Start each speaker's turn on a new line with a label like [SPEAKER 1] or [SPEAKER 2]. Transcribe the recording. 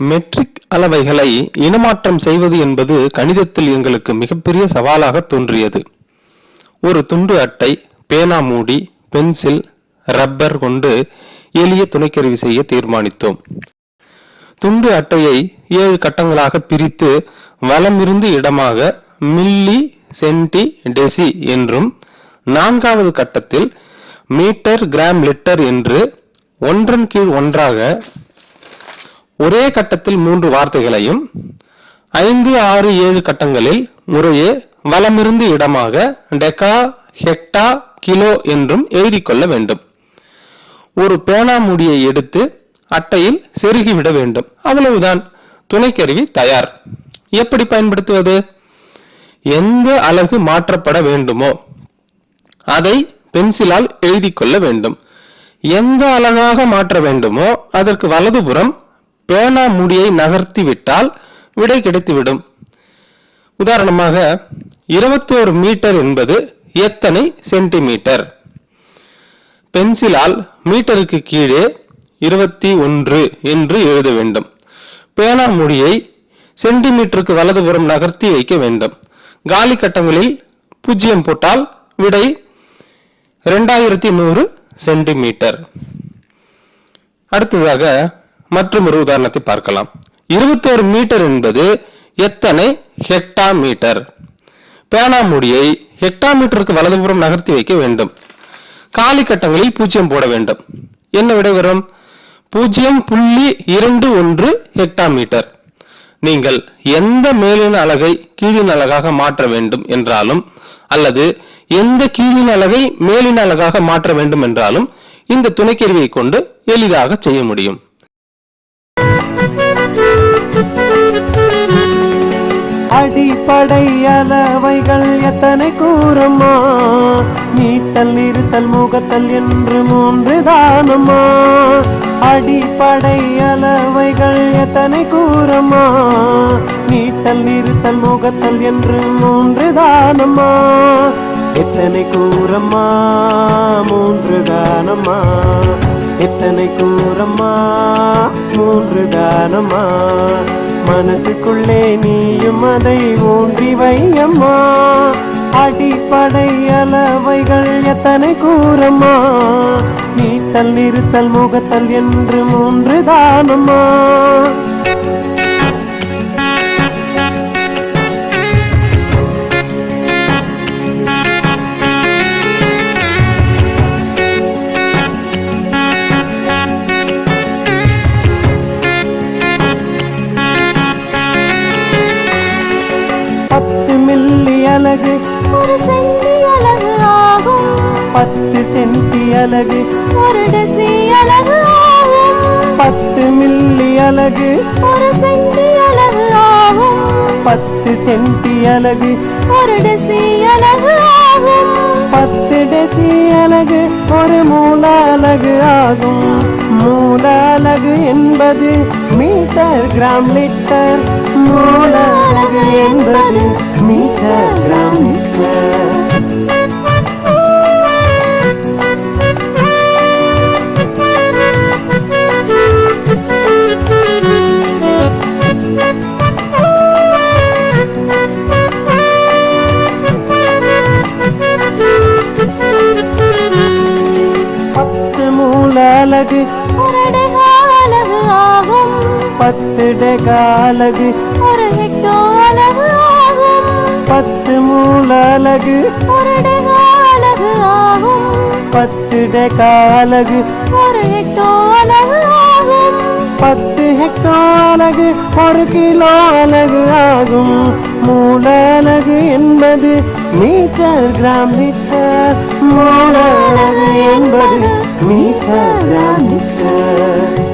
[SPEAKER 1] Matric அளவைகளை இனமாற்றம் செய்வது என்பது கணிதத்தில் எங்களுக்கு மிகப்பெரிய சவாலாக தோன்றியது. ஒரு துண்டு அட்டை பேனா மூடி பென்சில் ரப்பர் கொண்டு எளிய துணைக்கருவி செய்ய தீர்மானித்தோம். துண்டு அட்டையை ஏழு கட்டங்களாக பிரித்து வலமிருந்து இடமாக மில்லி சென்டி டெசி என்றும் நான்காவது கட்டத்தில் மீட்டர் கிராம் லிட்டர் என்று ஒன்றன் கீழ் ஒன்றாக ஒரே கட்டத்தில் மூன்று வார்த்தைகளையும் ஐந்து ஆறு ஏழு கட்டங்களில் முறையே வலமிருந்து இடமாக டெக்கா ஹெக்டா கிலோ என்றும் எழுதிக்கொள்ள வேண்டும். ஒரு பேனா மூடியை எடுத்து அட்டையில் செருகிவிட வேண்டும். அவ்வளவுதான். துணைக்கருவி தயார். எப்படி பயன்படுத்துவது? எந்த அலகு மாற்றப்பட வேண்டுமோ அதை பென்சிலால் எழுதிக்கொள்ள வேண்டும். எந்த அலகாக மாற்ற வேண்டுமோ அதற்கு வலதுபுறம் பேனா மூடியை நகர்த்தி விட்டால் விடை கிடைத்துவிடும். உதாரணமாக 21 மீட்டர் என்பது எத்தனை சென்டிமீட்டர்? பென்சிலால் மீட்டருக்கு கீழே 21 என்று எழுத வேண்டும். பேனா மூடியை சென்டிமீட்டருக்கு வலதுபுறம் நகர்த்தி வைக்க வேண்டும். காலி கட்டங்களில் பூஜ்ஜியம் போட்டால் விடை 2100 சென்டிமீட்டர். அடுத்ததாக மற்றொரு உதாரணத்தை பார்க்கலாம். 21 மீட்டர் என்பது எத்தனை ஹெக்டா மீட்டர் பேனாமூடியை ஹெக்டா மீட்டருக்கு வலதுபுறம் நகர்த்தி வைக்க வேண்டும். காலி கட்டங்களில் பூஜ்ஜியம் போட வேண்டும். என்ன விடை வரும்? பூஜ்ஜியம் புள்ளி இரண்டு ஒன்று ஹெக்டா மீட்டர் நீங்கள் எந்த மேலின அலகை கீழின் அலகாக மாற்ற வேண்டும் என்றாலும் அல்லது எந்த கீழின் அலகை மேலின அலகாக மாற்ற வேண்டும் என்றாலும் இந்த துணைக்கருவியை கொண்டு எளிதாக செய்ய முடியும்.
[SPEAKER 2] அடிப்படை அளவைகள் எத்தனை கூறம்மா நீட்டல் நிறுத்தல் முகத்தல் என்று மூன்று தானம்மா அடிப்படை அளவைகள் எத்தனை கூறம்மா நீட்டல் நிறுத்தல் முகத்தல் என்று மூன்று தானம்மா எத்தனை கூறம்மா மூன்று தானம்மா எத்தனை கூறம்மா மூன்று தானம்மா மனசுக்குள்ளே நீயும் அதை ஊன்றி வையம்மா. அடிப்படை அளவைகள் எத்தனை கூறம்மா. நீட்டல் நிறுத்தல் முகத்தல் என்று மூன்று தானம்மா.
[SPEAKER 3] ஒரு சென்டி அலகு ஆகும்.
[SPEAKER 2] பத்து சென்டி அலகு.
[SPEAKER 3] ஒரு டெசி அலகு ஆகும்.
[SPEAKER 2] பத்து மில்லி அலகு.
[SPEAKER 3] ஒரு சென்டி அலகு ஆகும்.
[SPEAKER 2] பத்து சென்டி அலகு.
[SPEAKER 3] ஒரு டெசி அலகு ஆகும்.
[SPEAKER 2] பத்து டெசி அலகு. ஒரு மூல அலகு ஆகும். மூல அலகு என்பது மீட்டர் கிராம் லிட்டர். மூல பத்து
[SPEAKER 3] டெகா ஒரு ஹெக்டோ ஆகும்
[SPEAKER 2] பத்து மூல அலகு.
[SPEAKER 3] ஒரு டெகா ஆகும்
[SPEAKER 2] பத்து டெகா
[SPEAKER 3] ஒரு ஹெக்டோ ஆகும்
[SPEAKER 2] பத்து ஹெக்டர் ஒரு கிலோ அலகு ஆகும். மூல அலகு என்பது மீட்டர் கிராம் லிட்டர் மூல அலகு என்பது மீட்டர் கிராம்